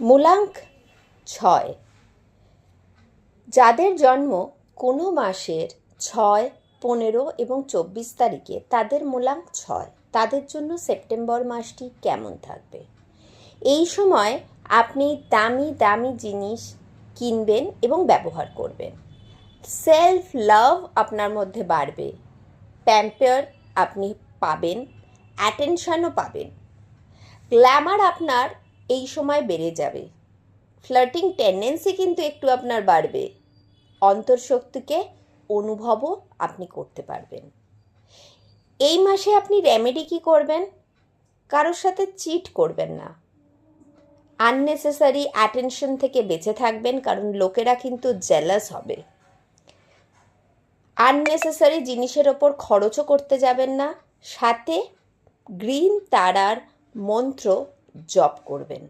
মূলাঙ্ক ছয়। যাদের জন্ম কোনো মাসের ছয়, পনেরো এবং চব্বিশ তারিখে তাদের মূলাঙ্ক ছয়। তাদের জন্য সেপ্টেম্বর মাসটি কেমন থাকবে? এই সময় আপনি দামি দামি জিনিস কিনবেন এবং ব্যবহার করবেন। সেলফ লাভ আপনার মধ্যে বাড়বে। প্যাম্পার আপনি পাবেন, অ্যাটেনশনও পাবেন। গ্ল্যামার আপনার এই সময় বেড়ে যাবে। ফ্লার্টিং টেন্ডেন্সি কিন্তু একটু আপনার বাড়বে। অন্তর্শক্তিকে অনুভবও আপনি করতে পারবেন। এই মাসে আপনি রেমেডি কি করবেন? কারোর সাথে চিট করবেন না। আননেসেসারি অ্যাটেনশন থেকে বেঁচে থাকবেন, কারণ লোকেরা কিন্তু জেলাস হবে। আননেসেসারি জিনিসের ওপর খরচও করতে যাবেন না। সাথে গ্রিন তারার মন্ত্র জপ করবেন।